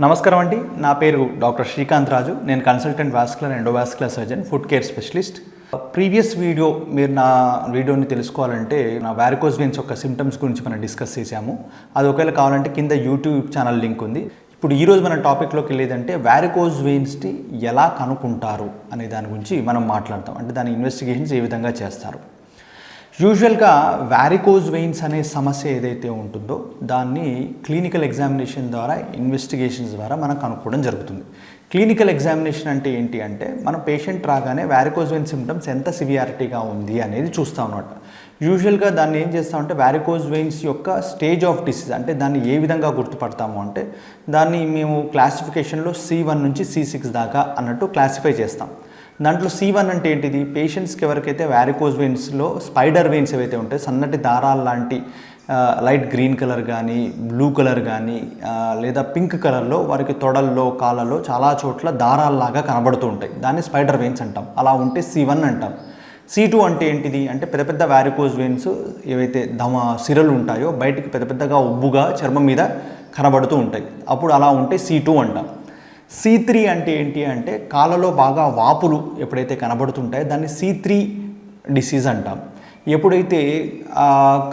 నమస్కారం అండి. నా పేరు డాక్టర్ శ్రీకాంత్ రాజు. నేను consultant vascular endovascular surgeon foot care specialist. Previous video మీరు నా వీడియోని తెలుసుకోవాలంటే నా వ్యారికోజ్ వెయిన్స్ యొక్క సిమ్టమ్స్ గురించి మనం డిస్కస్ చేశాము. అది ఒకవేళ కావాలంటే కింద యూట్యూబ్ ఛానల్ లింక్ ఉంది. ఇప్పుడు ఈరోజు మన టాపిక్లోకి వెళ్ళేదంటే వ్యారికోజ్ వెయిన్స్ని ఎలా కనుక్కుంటారు అనే దాని గురించి మనం మాట్లాడతాం. అంటే దాని ఇన్వెస్టిగేషన్స్ ఏ విధంగా చేస్తారు. యూజువల్గా వ్యారికోజ్ వెయిన్స్ అనే సమస్య ఏదైతే ఉంటుందో దాన్ని క్లినికల్ ఎగ్జామినేషన్ ద్వారా ఇన్వెస్టిగేషన్స్ ద్వారా మనం కనుక్కోవడం జరుగుతుంది. క్లినికల్ ఎగ్జామినేషన్ అంటే ఏంటి అంటే మన పేషెంట్ రాగానే వ్యారికోజ్ వెయిన్ సిమ్టమ్స్ ఎంత సివియారిటీగా ఉంది అనేది చూస్తాం అనమాట యూజువల్గా దాన్ని ఏం చేస్తామంటే వ్యారికోజ్ వెయిన్స్ యొక్క స్టేజ్ ఆఫ్ డిసీజ్ అంటే దాన్ని ఏ విధంగా గుర్తుపడతాము అంటే దాన్ని మేము క్లాసిఫికేషన్లో సి వన్ నుంచి సి సిక్స్ దాకా అన్నట్టు క్లాసిఫై చేస్తాం. దాంట్లో సి వన్ అంటే ఏంటిది? పేషెంట్స్కి ఎవరికైతే వ్యారికోజ్ వెయిన్స్లో స్పైడర్ వెయిన్స్ ఏవైతే ఉంటాయి సన్నటి దారాలు లాంటి లైట్ గ్రీన్ కలర్ కానీ బ్లూ కలర్ కానీ లేదా పింక్ కలర్లో వారికి తొడల్లో కాళ్ళలో చాలా చోట్ల దారాల్లాగా కనబడుతూ ఉంటాయి. దాన్ని స్పైడర్ వెయిన్స్ అంటాం. అలా ఉంటే సి వన్ అంటాం. సి టూ అంటే ఏంటిది? అంటే పెద్ద పెద్ద వ్యారికోజ్ వెయిన్స్ ఏవైతే దమ సిరలు ఉంటాయో బయటికి పెద్ద పెద్దగా ఉబ్బుగా చర్మం మీద కనబడుతూ ఉంటాయి. అప్పుడు అలా ఉంటే సి టూ అంటాం. సి త్రీ అంటే ఏంటి అంటే కాళ్ళలో బాగా వాపులు ఎప్పుడైతే కనబడుతుంటాయో దాన్ని సి త్రీ డిసీజ్ అంటాం. ఎప్పుడైతే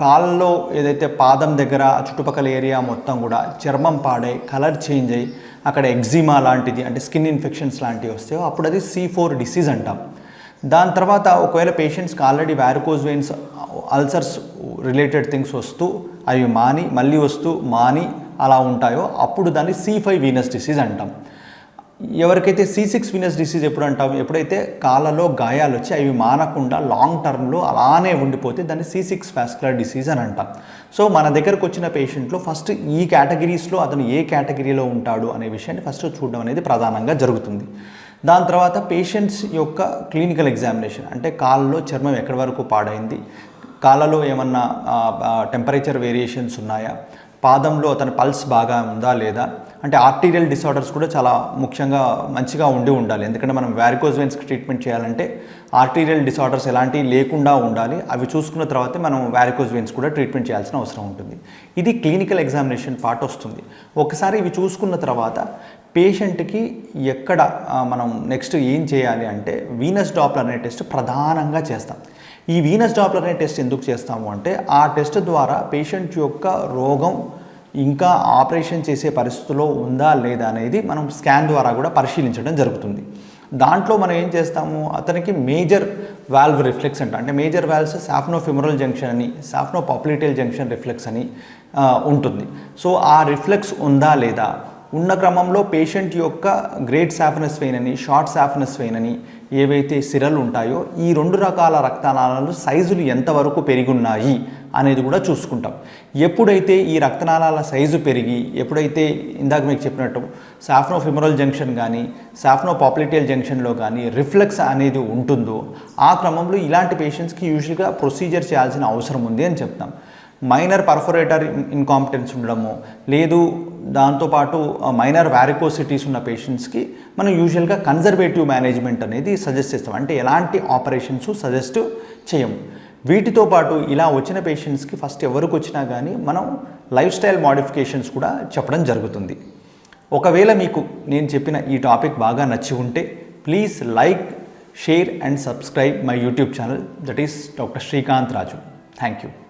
కాళ్ళలో ఏదైతే పాదం దగ్గర చుట్టుపక్కల ఏరియా మొత్తం కూడా చర్మం పాడై కలర్ చేంజ్ అయ్యి అక్కడ ఎగ్జిమా లాంటిది అంటే స్కిన్ ఇన్ఫెక్షన్స్ లాంటివి వస్తాయో అప్పుడు అది సి ఫోర్ డిసీజ్ అంటాం. దాని తర్వాత ఒకవేళ పేషెంట్స్కి already varicose veins ulcers related things వస్తూ అవి మాని మళ్ళీ వస్తూ మాని అలా ఉంటాయో అప్పుడు దాన్ని సి ఫైవ్ వీనస్ డిసీజ్ అంటాం. ఎవరికైతే సి సిక్స్ వినస్ డిసీజ్ ఎప్పుడు అంటాం ఎప్పుడైతే కాళ్ళలో గాయాలు వచ్చి అవి మానకుండా లాంగ్ టర్మ్లో అలానే ఉండిపోతే దాన్ని సి సిక్స్ వాస్కులర్ డిసీజ్ అని అంటాం. సో మన దగ్గరకు వచ్చిన పేషెంట్లో ఫస్ట్ ఈ కేటగిరీస్లో అతను ఏ కేటగిరీలో ఉంటాడు అనే విషయాన్ని ఫస్ట్ చూడడం అనేది ప్రధానంగా జరుగుతుంది. దాని తర్వాత పేషెంట్స్ యొక్క క్లినికల్ ఎగ్జామినేషన్ అంటే కాళ్ళలో చర్మం ఎక్కడి వరకు పాడైంది కాళ్ళలో ఏమన్నా టెంపరేచర్ వేరియేషన్స్ ఉన్నాయా పాదంలో అతని పల్స్ బాగా ఉందా లేదా? అంటే ఆర్టీరియల్ డిసార్డర్స్ కూడా చాలా ముఖ్యంగా మంచిగా ఉండి ఉండాలి. ఎందుకంటే మనం వ్యారికోజ్ వెయిన్స్కి ట్రీట్మెంట్ చేయాలంటే ఆర్టీరియల్ డిసార్డర్స్ ఎలాంటివి లేకుండా ఉండాలి. అవి చూసుకున్న తర్వాతే మనం వ్యారికోజ్ వెయిన్స్ కూడా ట్రీట్మెంట్ చేయాల్సిన అవసరం ఉంటుంది. ఇది క్లినికల్ ఎగ్జామినేషన్ పార్ట్ వస్తుంది. ఒకసారి ఇవి చూసుకున్న తర్వాత పేషెంట్కి ఎక్కడ మనం నెక్స్ట్ ఏం చేయాలి అంటే వీనస్ డాప్లర్ అనే టెస్ట్ ప్రధానంగా చేస్తాం. ఈ వీనస్ డాప్లర్ అనే టెస్ట్ ఎందుకు చేస్తాము అంటే ఆ టెస్ట్ ద్వారా పేషెంట్ యొక్క రోగం ఇంకా ఆపరేషన్ చేసే పరిస్థితిలో ఉందా లేదా అనేది మనం స్కాన్ ద్వారా కూడా పరిశీలించడం జరుగుతుంది. దాంట్లో మనం ఏం చేస్తాము? అతనికి మేజర్ వాల్వ్ రిఫ్లెక్స్ అంట. అంటే major valves saphenofemoral junction అని సాఫ్నో పాపులేటల్ జంక్షన్ రిఫ్లెక్స్ అని ఉంటుంది. సో ఆ రిఫ్లెక్స్ ఉందా లేదా? ఉన్న క్రమంలో పేషెంట్ యొక్క గ్రేట్ సాఫనస్ వెయిన్ అని షార్ట్ సాఫనస్ వెయిన్ అని ఏవైతే సిరలు ఉంటాయో ఈ రెండు రకాల రక్తనాళాలు సైజులు ఎంతవరకు పెరిగున్నాయి అనేది కూడా చూసుకుంటాం. ఎప్పుడైతే ఈ రక్తనాళాల సైజు పెరిగి ఎప్పుడైతే ఇందాక మీకు చెప్పినట్టు సాఫ్నో ఫిమరల్ జంక్షన్ కానీ సాఫ్నో పాపులేటియల్ జంక్షన్లో కానీ రిఫ్లెక్స్ అనేది ఉంటుందో ఆ క్రమంలో ఇలాంటి పేషెంట్స్కి యూజువల్గా ప్రొసీజర్ చేయాల్సిన అవసరం ఉంది అని చెప్తాం. మైనర్ పర్ఫొరేటర్ ఇన్కాంపిటెన్స్ ఉండడము లేదు దాంతోపాటు మైనర్ వ్యారికోసిటీస్ ఉన్న పేషెంట్స్కి మనం యూజువల్గా కన్జర్వేటివ్ మేనేజ్మెంట్ అనేది సజెస్ట్ చేస్తాం. అంటే ఎలాంటి ఆపరేషన్స్ సజెస్ట్ చేయము. వీటితో పాటు ఇలా వచ్చిన పేషెంట్స్కి ఫస్ట్ ఎవరికి వచ్చినా కానీ మనం లైఫ్ స్టైల్ మాడిఫికేషన్స్ కూడా చెప్పడం జరుగుతుంది. ఒకవేళ మీకు నేను చెప్పిన ఈ టాపిక్ బాగా నచ్చి ఉంటే please like share and subscribe my YouTube channel that is doctor Srikanth Raju thank you